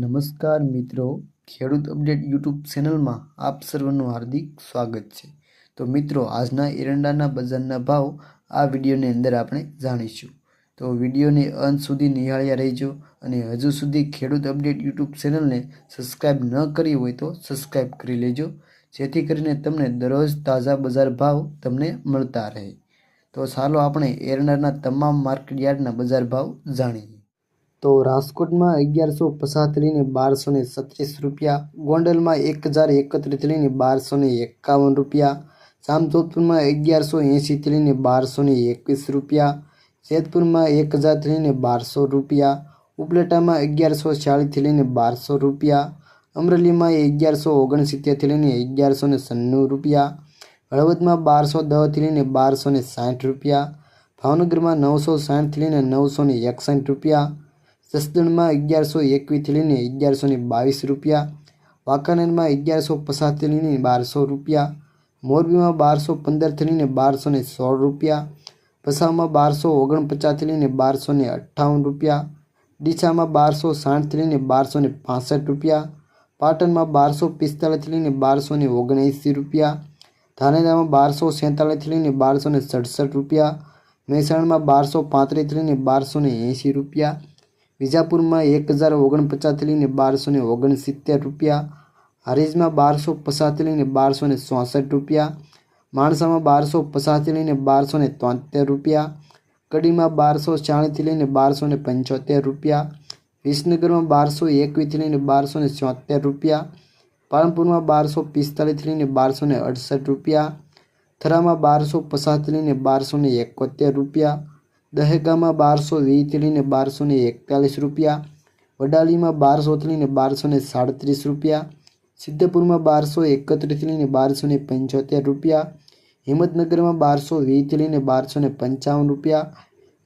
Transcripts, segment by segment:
નમસ્કાર મિત્રો, ખેડૂત અપડેટ યુટ્યુબ ચેનલમાં આપ સર્વનું હાર્દિક સ્વાગત છે. તો મિત્રો, આજના એરંડાના બજારના ભાવ આ વિડીયોની અંદર આપણે જાણીશું. તો વિડીયોને અંત સુધી નિહાળ્યા રહેજો અને હજુ સુધી ખેડૂત અપડેટ યુટ્યુબ ચેનલને સબસ્ક્રાઈબ ન કરી હોય તો સબસ્ક્રાઈબ કરી લેજો, જેથી કરીને તમને દરરોજ તાજા બજાર ભાવ તમને મળતા રહે. તો ચાલો આપણે એરંડાના તમામ માર્કેટ યાર્ડના બજાર ભાવ જાણીએ. તો રાજકોટમાં અગિયારસો પચાસથી લઈને બારસો ને છત્રીસ રૂપિયા, ગોંડલમાં એક હજાર એકત્રીસથી લઈને બારસો ને એકાવન રૂપિયા, જામજોધપુરમાં અગિયારસો એંશીથી લઈને બારસો ને એકવીસ રૂપિયા, જેતપુરમાં એક હજારથી લઈને બારસો રૂપિયા, ઉપલેટામાં અગિયારસો ચાળીસથી લઈને બારસો રૂપિયા, અમરેલીમાં અગિયારસો ઓગણસિત્તેરથી લઈને અગિયારસો ને સન્નું રૂપિયા, હળવદમાં બારસો દસથી લઈને બારસો ને સાઠ રૂપિયા, ભાવનગરમાં નવસો સાઠથી લઈને નવસો ને એકસઠ રૂપિયા જસદણમાં અગિયારસો એકવીસથી લઈને અગિયારસો ને બાવીસ રૂપિયા, વાંકાનેરમાં અગિયારસો પચાસથી લઈને બારસો રૂપિયા, મોરબીમાં બારસો પંદરથી લઈને બારસો ને સોળ રૂપિયા પસાવમાં બારસો ઓગણપચાસથી લઈને બારસો ને અઠ્ઠાવન રૂપિયા, ડીસામાં બારસો સાઠથી લઈને બારસો ને પાસઠ રૂપિયા, પાટણમાં બારસો પિસ્તાળીસથી લઈને બારસો ને ઓગણએંસી રૂપિયા, ધાનેરામાં બારસો સેતાળીસથી લઈને બારસો ને સડસઠ રૂપિયા, મહેસાણામાં બારસો પાંત્રીસથી લઈને બારસો ને એંસી રૂપિયા વિજાપુરમાં એક હજાર ઓગણપચાસથી લઈને બારસો ને ઓગણસિત્તેર રૂપિયા હારીજમાં બારસો પચાસથી લઈને બારસો ને ચોસઠ રૂપિયા, માણસામાં બારસો પચાસથી લઈને બારસો ને તોતેર રૂપિયા, કડીમાં બારસો ચાળીસથી લઈને બારસો ને પંચોતેર રૂપિયા, વિસનગરમાં બારસો એકવીસથી લઈને બારસો ને ચોતેર રૂપિયા, પાલનપુરમાં બારસો પિસ્તાલીસથી લઈને બારસો ને અડસઠ રૂપિયા, થરામાં બારસો પચાસથી લઈને બારસો ને એકોતેર રૂપિયા દહેગામાં બારસો લઈને બારસો ને એકતાલીસ રૂપિયા, વડાલીમાં બારસો લઈને બારસો ને સાડત્રીસ રૂપિયા, સિદ્ધપુરમાં બારસો એકત્રીસલીને બારસો ને પંચોતેર રૂપિયા, હિંમતનગરમાં બારસો વીસથી લઈને બારસો ને પંચાવન રૂપિયા,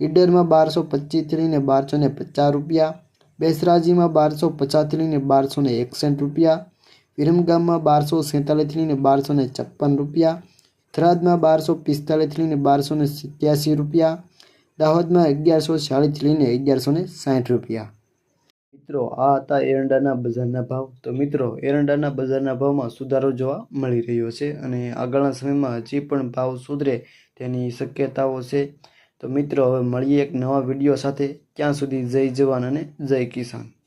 ઈડરમાં બારસો પચીસ લઈને બારસો ને પચાસ રૂપિયા, બેસરાજીમાં બારસો પચાસથી લઈને બારસો ને એકસઠ રૂપિયા, વિરમગામમાં બારસો સેંતાલીસથી લઈને બારસો ને છપ્પન રૂપિયા, થરાદમાં બારસો પિસ્તાલીસથી લઈને બારસો ને સિત્યાસી રૂપિયા દાહોદમાં અગિયારસો ચાળીસથી લઈને અગિયારસો ને સાઠ રૂપિયા. મિત્રો, આ હતા એરંડાના બજારના ભાવ. તો મિત્રો, એરંડાના બજારના ભાવમાં સુધારો જોવા મળી રહ્યો છે અને આગળના સમયમાં હજી પણ ભાવ સુધરે તેની શક્યતાઓ છે. તો મિત્રો, હવે મળીએ એક નવા વીડિયો સાથે. ત્યાં સુધી જય જવાન અને જય કિસાન.